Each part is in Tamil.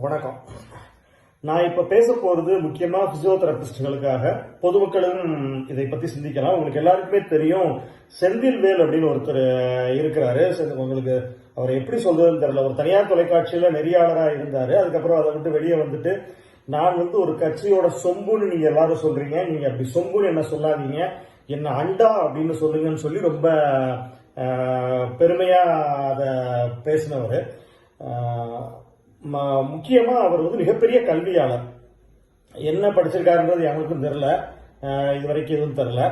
வணக்கம். நான் இப்ப பேச போறது முக்கியமா பிசியோதெரபிஸ்டுகளுக்காக பொதுமக்களும் இதை பத்தி சிந்திக்கலாம். உங்களுக்கு எல்லாருக்குமே தெரியும் செந்தில் வேல் அப்படின்னு ஒருத்தர் இருக்கிறாரு. உங்களுக்கு அவர் எப்படி சொல்றதுன்னு தெரியல. ஒரு தனியார் தொலைக்காட்சியில நெறியாளராக இருந்தாரு. அதுக்கப்புறம் அதை விட்டு வெளியே வந்துட்டு நான் வந்து ஒரு கட்சியோட சொம்புன்னு நீங்க எல்லாரும் சொல்றீங்க. நீங்க அப்படி சொம்புன்னு என்ன சொல்லாதீங்க. என்ன அண்டா அப்படின்னு சொல்லுங்கன்னு சொல்லி ரொம்ப பெருமையா அதை பேசினவர். முக்கியமா அவர் வந்து மிகப்பெரிய கல்வியாளர். என்ன படிச்சிருக்காருன்றது எங்களுக்கும் தெரில இது வரைக்கும் எதுவும் தெரில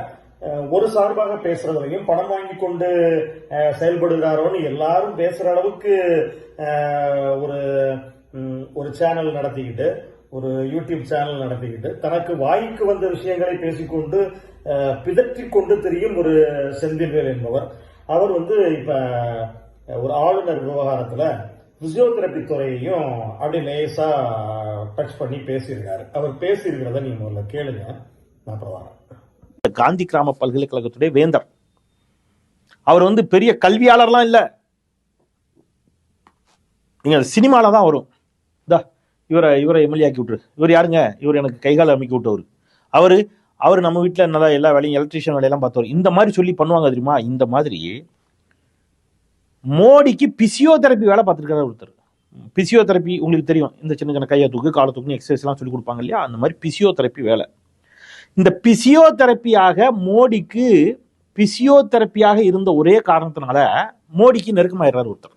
ஒரு சார்பாக பேசுறதுலையும் பணம் வாங்கி கொண்டு செயல்படுகிறாரோன்னு எல்லாரும் பேசுற அளவுக்கு ஒரு ஒரு சேனல் நடத்திக்கிட்டு ஒரு யூடியூப் சேனல் நடத்திக்கிட்டு தனக்கு வாய்க்கு வந்த விஷயங்களை பேசிக்கொண்டு பிதற்றி கொண்டு தெரியும் ஒரு செந்தில்வேல் என்பவர். அவர் வந்து இப்ப ஒரு ஆளுநர் விவகாரத்துல பிசியோதெரபி துறையையும் அப்படி லேசா டச் பண்ணி பேசியிருக்காரு. அவர் பேசியிருக்கிறத நீங்க முதல்ல கேளுங்க. நான் அப்புறம் வரேன். காந்தி கிராம பல்கலைக்கழகத்துடைய வேந்தர். அவர் வந்து பெரிய கல்வியாளர்லாம் இல்லை. நீங்க சினிமால தான் வரும். இதா இவரை இவரை எம்எல்ஏ ஆக்கி விட்டுரு. இவர் யாருங்க? இவர் எனக்கு கைகால அமைக்கி விட்டவர். அவர் அவர் நம்ம வீட்டில் நல்லா எல்லா வேலையும் எலக்ட்ரீஷியன் வேலையெல்லாம் பார்த்தவர் இந்த மாதிரி சொல்லி பண்ணுவாங்க தெரியுமா? இந்த மாதிரி மோடிக்கு பிசியோதெரப்பி வேலை பார்த்துருக்காரு ஒருத்தர். பிசியோதெரப்பி உங்களுக்கு தெரியும். இந்த சின்ன சின்ன கையை தூக்கு காலை தூக்கு எக்ஸசைஸ்லாம் சொல்லி கொடுப்பாங்க இல்லையா? அந்த மாதிரி பிசியோதெரப்பி வேலை. இந்த பிசியோதெரப்பியாக மோடிக்கு பிசியோதெரப்பியாக இருந்த ஒரே காரணத்தினால மோடிக்கு நெருக்கமாயிடுறாரு ஒருத்தர்.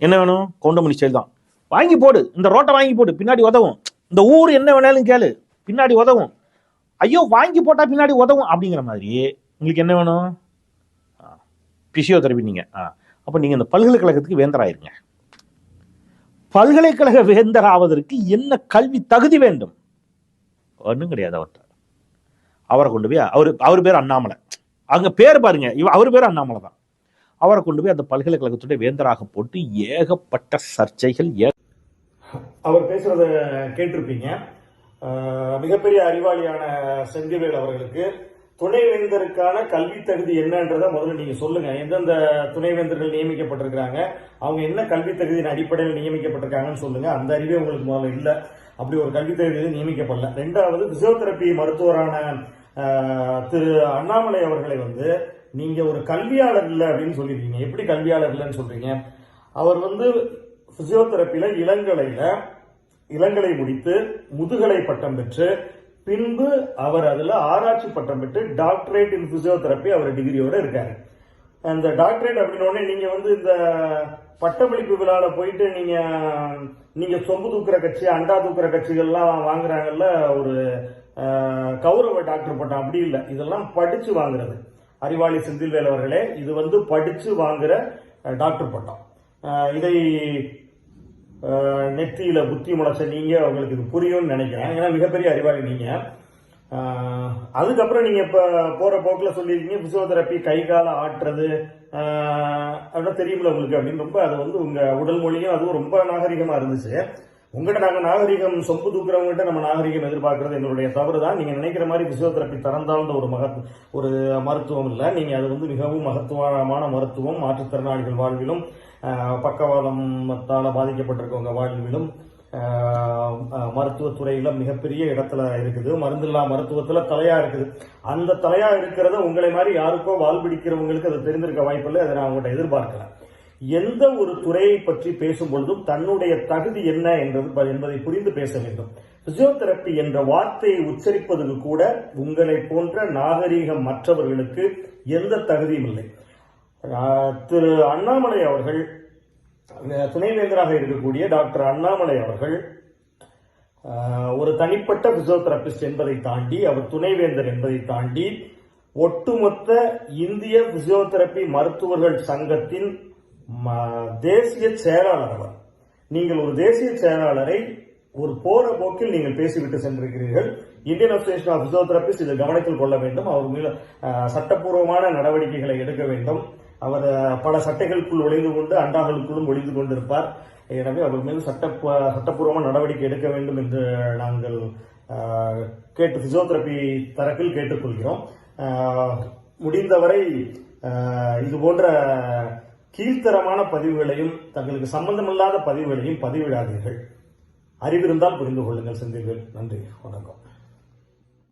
என்ன வேணும்? கவுண்டமணி ஸ்டைல் தான். வாங்கி போடு. இந்த ரோட்டை வாங்கி போடு. பின்னாடி உதவும். இந்த ஊர் என்ன வேணாலும் கேளு. பின்னாடி உதவும். ஐயோ வாங்கி போட்டா பின்னாடி உதவும் அப்படிங்கிற மாதிரி உங்களுக்கு என்ன வேணும்? பிசியோதெரபி நீங்க ஆ. அப்போ நீங்க இந்த பல்கலைக்கழகத்துக்கு வேந்தராயிருங்க. பல்கலைக்கழக வேந்தர் ஆவதற்கு என்ன கல்வி தகுதி வேண்டும்? ஒன்றும் கிடையாது அவர்கிட்ட அவரை கொண்டு போய் அவர் அவர் பேர் அண்ணாமலை. அங்க பேர் பாருங்க இவ அவர் பேர் அண்ணாமலை தான். அவரை கொண்டு போய் அந்த பல்கலைக்கழகத்துடைய வேந்தராக போட்டு ஏகப்பட்ட சர்ச்சைகள் ஏ அவர் பேசுறத கேட்டிருப்பீங்க. மிகப்பெரிய அறிவாளியான செந்திவேல் அவர்களுக்கு துணைவேந்தருக்கான கல்வி தகுதி என்னன்றதை முதல்ல நீங்க சொல்லுங்க. எந்தெந்த துணைவேந்தர்கள் நியமிக்கப்பட்டிருக்கிறாங்க அவங்க என்ன கல்வி தகுதியின் அடிப்படையில் நியமிக்கப்பட்டிருக்காங்கன்னு சொல்லுங்க. அந்த அறிவே உங்களுக்கு முதல்ல இல்லை. அப்படி ஒரு கல்வி தகுதி நியமிக்கப்படல. ரெண்டாவது பிசியோதெரப்பி மருத்துவரான திரு அண்ணாமலை அவர்களை வந்து நீங்க ஒரு கல்வியாளர் இல்லை அப்படின்னு சொல்லியிருக்கீங்க. எப்படி கல்வியாளர் இல்லைன்னு சொல்றீங்க? அவர் வந்து பிசியோதெரப்பில இளங்கலையில இளங்கலை முடித்து முதுகலை பட்டம் பெற்று பின்பு அவர் அதில் ஆராய்ச்சி பட்டம் பெற்று டாக்டரேட் இன் பிசியோதெரப்பி அவர் டிகிரியோட இருக்காரு. அந்த டாக்டரேட் அப்படின்னோடனே நீங்கள் வந்து இந்த பட்டமளிப்பு விழாவில் போயிட்டு நீங்கள் நீங்கள் சொம்பு தூக்குற கட்சி அண்டா தூக்குற கட்சிகள்லாம் வாங்குறாங்கல்ல ஒரு கௌரவ டாக்டர் பட்டம். அப்படி இல்லை. இதெல்லாம் படித்து வாங்குறது. அறிவாளி செந்தில்வேல் அவர்களே இது வந்து படித்து வாங்குற டாக்டர் பட்டம். இதை நெத்தியில் புத்தி முளைச்ச நீங்கள் உங்களுக்கு இது புரியும்னு நினைக்கிறேன். ஏன்னா மிகப்பெரிய அறிவாளி நீங்கள் அதுக்கப்புறம் நீங்கள் இப்போ போகிற போக்கில் சொல்லியிருக்கீங்க பிசியோதெரப்பி கை காலை ஆட்டுறது அப்படின்னா தெரியுமில்ல உங்களுக்கு அப்படின்னு. ரொம்ப அது வந்து உங்கள் உடல் மொழியும் அதுவும் ரொம்ப நாகரிகமாக இருந்துச்சு. உங்கள்கிட்ட நாங்கள் நாகரிகம் சொப்பு தூக்குறவங்ககிட்ட நம்ம நாகரிகம் எதிர்பார்க்கறது எங்களுடைய தவறு தான் நீங்கள் நினைக்கிற மாதிரி பிசியோதெரப்பி தரந்தாழ்ந்த ஒரு மகத் ஒரு மருத்துவம் இல்லை. நீங்கள் அது வந்து மிகவும் மகத்துவமான மருத்துவம். மாற்றுத்திறனாளிகள் வாழ்விலும் அஹ், பாதிக்கப்பட்டிருக்கவங்க வாழ்விலும் மருத்துவத்துறையில் மிகப்பெரிய இடத்துல இருக்குது. மருந்தில்லா மருத்துவத்தில் தலையாக இருக்குது. அந்த தலையாக இருக்கிறத உங்களை மாதிரி யாருக்கோ வாழ் பிடிக்கிறவங்களுக்கு அது தெரிந்திருக்க வாய்ப்பில்லை. அதை நான் உங்கள்கிட்ட எதிர்பார்க்கிறேன் எந்த ஒரு துறையை பற்றி பேசும் பொழுதும் தன்னுடைய தகுதி என்ன என்பது என்பதை புரிந்து பேச வேண்டும். பிசியோதெரப்பி என்ற வார்த்தையை உச்சரிப்பதற்கு கூட உங்களை போன்ற நாகரீகம் மற்றவர்களுக்கு எந்த தகுதியும் இல்லை. திரு அண்ணாமலை அவர்கள் துணைவேந்தராக இருக்கக்கூடிய டாக்டர் அண்ணாமலை அவர்கள் ஒரு தனிப்பட்ட பிசியோதெரபிஸ்ட் என்பதை தாண்டி அவர் துணைவேந்தர் என்பதை தாண்டி ஒட்டுமொத்த இந்திய பிசியோதெரபி மருத்துவர்கள் சங்கத்தின் தேசிய செயலாளர் அவர் நீங்கள் ஒரு தேசிய செயலாளரை ஒரு போற போக்கில் நீங்கள் பேசிவிட்டு சென்றிருக்கிறீர்கள். இந்தியன் அசோசியேஷன் ஆஃப் பிசியோதெரபிஸ்ட் இதை கவனத்தில் கொள்ள வேண்டும். அவர் மீது சட்டப்பூர்வமான நடவடிக்கைகளை எடுக்க வேண்டும். அவர் பல சட்டைகளுக்குள் ஒளிந்து கொண்டு அண்டாக்களுக்குள்ளும் ஒளிந்து கொண்டிருப்பார். எனவே அவர் மீது சட்ட சட்டப்பூர்வமான நடவடிக்கை எடுக்க வேண்டும் என்று நாங்கள் கேட்டு பிசியோதெரபி தரப்பில் கேட்டுக்கொள்கிறோம். முடிந்தவரை இது போன்ற கீழ்த்தரமான பதிவுகளையும் தங்களுக்கு சம்பந்தமில்லாத பதிவுகளையும் பதிவிடாதீர்கள். அறிவிருந்தால் புரிந்து கொள்ளுங்கள் செந்தில்வேல் நன்றி. வணக்கம்.